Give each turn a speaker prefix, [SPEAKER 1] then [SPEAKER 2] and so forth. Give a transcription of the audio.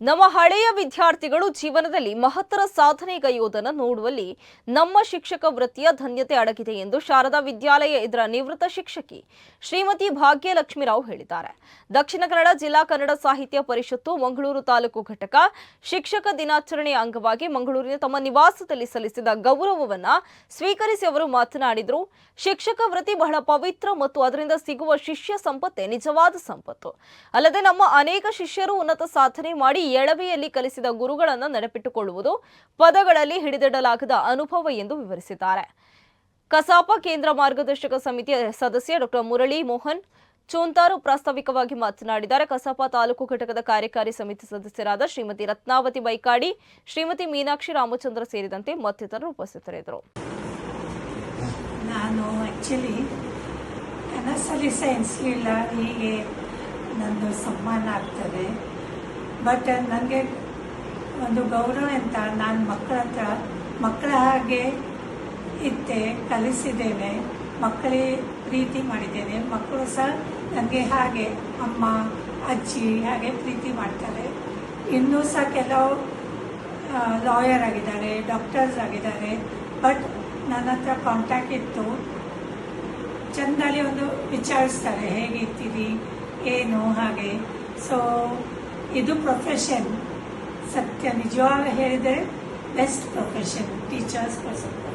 [SPEAKER 1] ನಮ್ಮ ಹಳೆಯ ವಿದ್ಯಾರ್ಥಿಗಳು ಜೀವನದಲ್ಲಿ ಮಹತ್ತರ ಸಾಧನೆಗೈಯುವುದನ್ನು ನೋಡುವಲ್ಲಿ ನಮ್ಮ ಶಿಕ್ಷಕ ವೃತ್ತಿಯ ಧನ್ಯತೆ ಅಡಗಿದೆ ಎಂದು ಶಾರದಾ ವಿದ್ಯಾಲಯ ಇದರ ನಿವೃತ್ತ ಶಿಕ್ಷಕಿ ಶ್ರೀಮತಿ ಭಾಗ್ಯಲಕ್ಷ್ಮೀರಾವ್ ಹೇಳಿದ್ದಾರೆ. ದಕ್ಷಿಣ ಕನ್ನಡ ಜಿಲ್ಲಾ ಕನ್ನಡ ಸಾಹಿತ್ಯ ಪರಿಷತ್ತು ಮಂಗಳೂರು ತಾಲೂಕು ಘಟಕ ಶಿಕ್ಷಕ ದಿನಾಚರಣೆಯ ಅಂಗವಾಗಿ ಮಂಗಳೂರಿನ ತಮ್ಮ ನಿವಾಸದಲ್ಲಿ ಸಲ್ಲಿಸಿದ ಗೌರವವನ್ನು ಸ್ವೀಕರಿಸಿ ಅವರು ಮಾತನಾಡಿದರು. ಶಿಕ್ಷಕ ವೃತ್ತಿ ಬಹಳ ಪವಿತ್ರ ಮತ್ತು ಅದರಿಂದ ಸಿಗುವ ಶಿಷ್ಯ ಸಂಪತ್ತೇ ನಿಜವಾದ ಸಂಪತ್ತು. ಅಲ್ಲದೆ ನಮ್ಮ ಅನೇಕ ಶಿಷ್ಯರು ಉನ್ನತ ಸಾಧನೆ ಮಾಡಿ ಎಳವೆಯಲ್ಲಿ ಕಲಿಸಿದ ಗುರುಗಳನ್ನು ನೆನಪಿಟ್ಟುಕೊಳ್ಳುವುದು ಪದಗಳಲ್ಲಿ ಹಿಡಿದಿಡಲಾಗದ ಅನುಭವ ಎಂದು ವಿವರಿಸಿದ್ದಾರೆ. ಕಸಾಪ ಕೇಂದ್ರ ಮಾರ್ಗದರ್ಶಕ ಸಮಿತಿಯ ಸದಸ್ಯ ಡಾಕ್ಟರ್ ಮುರಳಿ ಮೋಹನ್ ಚೂಂತಾರು ಪ್ರಾಸ್ತಾವಿಕವಾಗಿ ಮಾತನಾಡಿದ್ದಾರೆ. ಕಸಾಪ ತಾಲೂಕು ಘಟಕದ ಕಾರ್ಯಕಾರಿ ಸಮಿತಿ ಸದಸ್ಯರಾದ ಶ್ರೀಮತಿ ರತ್ನಾವತಿ ಬೈಕಾಡಿ, ಶ್ರೀಮತಿ ಮೀನಾಕ್ಷಿ ರಾಮಚಂದ್ರ ಸೇರಿದಂತೆ ಮತ್ತಿತರರು ಉಪಸ್ಥಿತರಿದ್ದರು.
[SPEAKER 2] ನಾನು ಆ್ಯಕ್ಚುಲಿ ಕನಸಲ್ಲಿ ಸೆನ್ಸ್ಲಿಲ್ಲ ಹೀಗೆ ನಂದು ಸಮ್ಮಾನ ಆಗ್ತದೆ. ಬಟ್ ನನಗೆ ಒಂದು ಗೌರವ ಅಂತ ನಾನು ಮಕ್ಕಳ ಹತ್ರ ಮಕ್ಕಳ ಹಾಗೆ ಇದ್ದೆ, ಕಲಿಸಿದ್ದೇನೆ, ಮಕ್ಕಳೇ ಪ್ರೀತಿ ಮಾಡಿದ್ದೇನೆ, ಮಕ್ಕಳು ಸಹ ನನಗೆ ಹಾಗೆ ಅಮ್ಮ, ಅಜ್ಜಿ ಹಾಗೆ ಪ್ರೀತಿ ಮಾಡ್ತಾರೆ. ಇನ್ನೂ ಸಹ ಕೆಲವು ಲಾಯರ್ ಆಗಿದ್ದಾರೆ ಡಾಕ್ಟರ್ಸ್ ಆಗಿದ್ದಾರೆ ಬಟ್ ನನ್ನ ಹತ್ರ ಕಾಂಟ್ಯಾಕ್ಟ್ ಇತ್ತು. ಚಂದಾಲಿ ಒಂದು ವಿಚಾರಿಸ್ತಾರೆ ಹೇಗಿರ್ತೀರಿ ಏನು? ಹಾಗೆ. ಸೊ ಇದು ಪ್ರೊಫೆಷನ್ ಸತ್ಯ ನಿಜವಾಗ ಹೇಳಿದರೆ ಬೆಸ್ಟ್ ಪ್ರೊಫೆಷನ್ ಟೀಚರ್ಸ್ ಯು